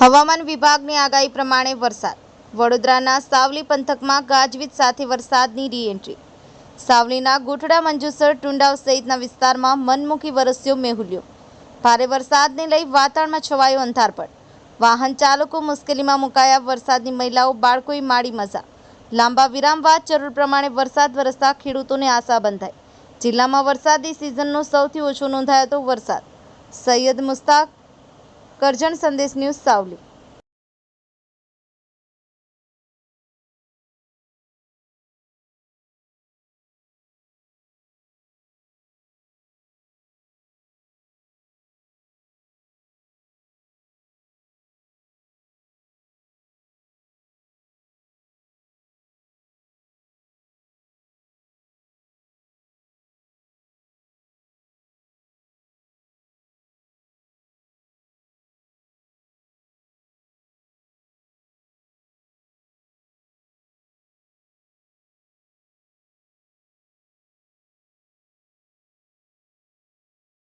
હવામાન વિભાગની આગાહી પ્રમાણે વરસાદ. વડોદરાના સાવલી પંથકમાં ગાજવીજ સાથે વરસાદની રીએન્ટ્રી. સાવલીના ગોઠડા, મંજુસર, ટુંડાવ સહિતના વિસ્તારમાં મનમુખી વરસ્યો મેહુલ્યો. ભારે વરસાદને લઈ વાતાવરણમાં છવાયો અંધારપટ. વાહન ચાલકો મુશ્કેલીમાં મુકાયા વરસાદની મહિલાઓ, બાળકોએ માડી મજા. લાંબા વિરામ બાદ જરૂર પ્રમાણે વરસાદ વરસતા ખેડૂતોને આશા બંધાઈ. જિલ્લામાં વરસાદી સિઝનનો સૌથી ઓછો નોંધાયો હતો વરસાદ. સૈયદ મુસ્તાક કરજણ સંદેશ ન્યૂઝ સાવલી.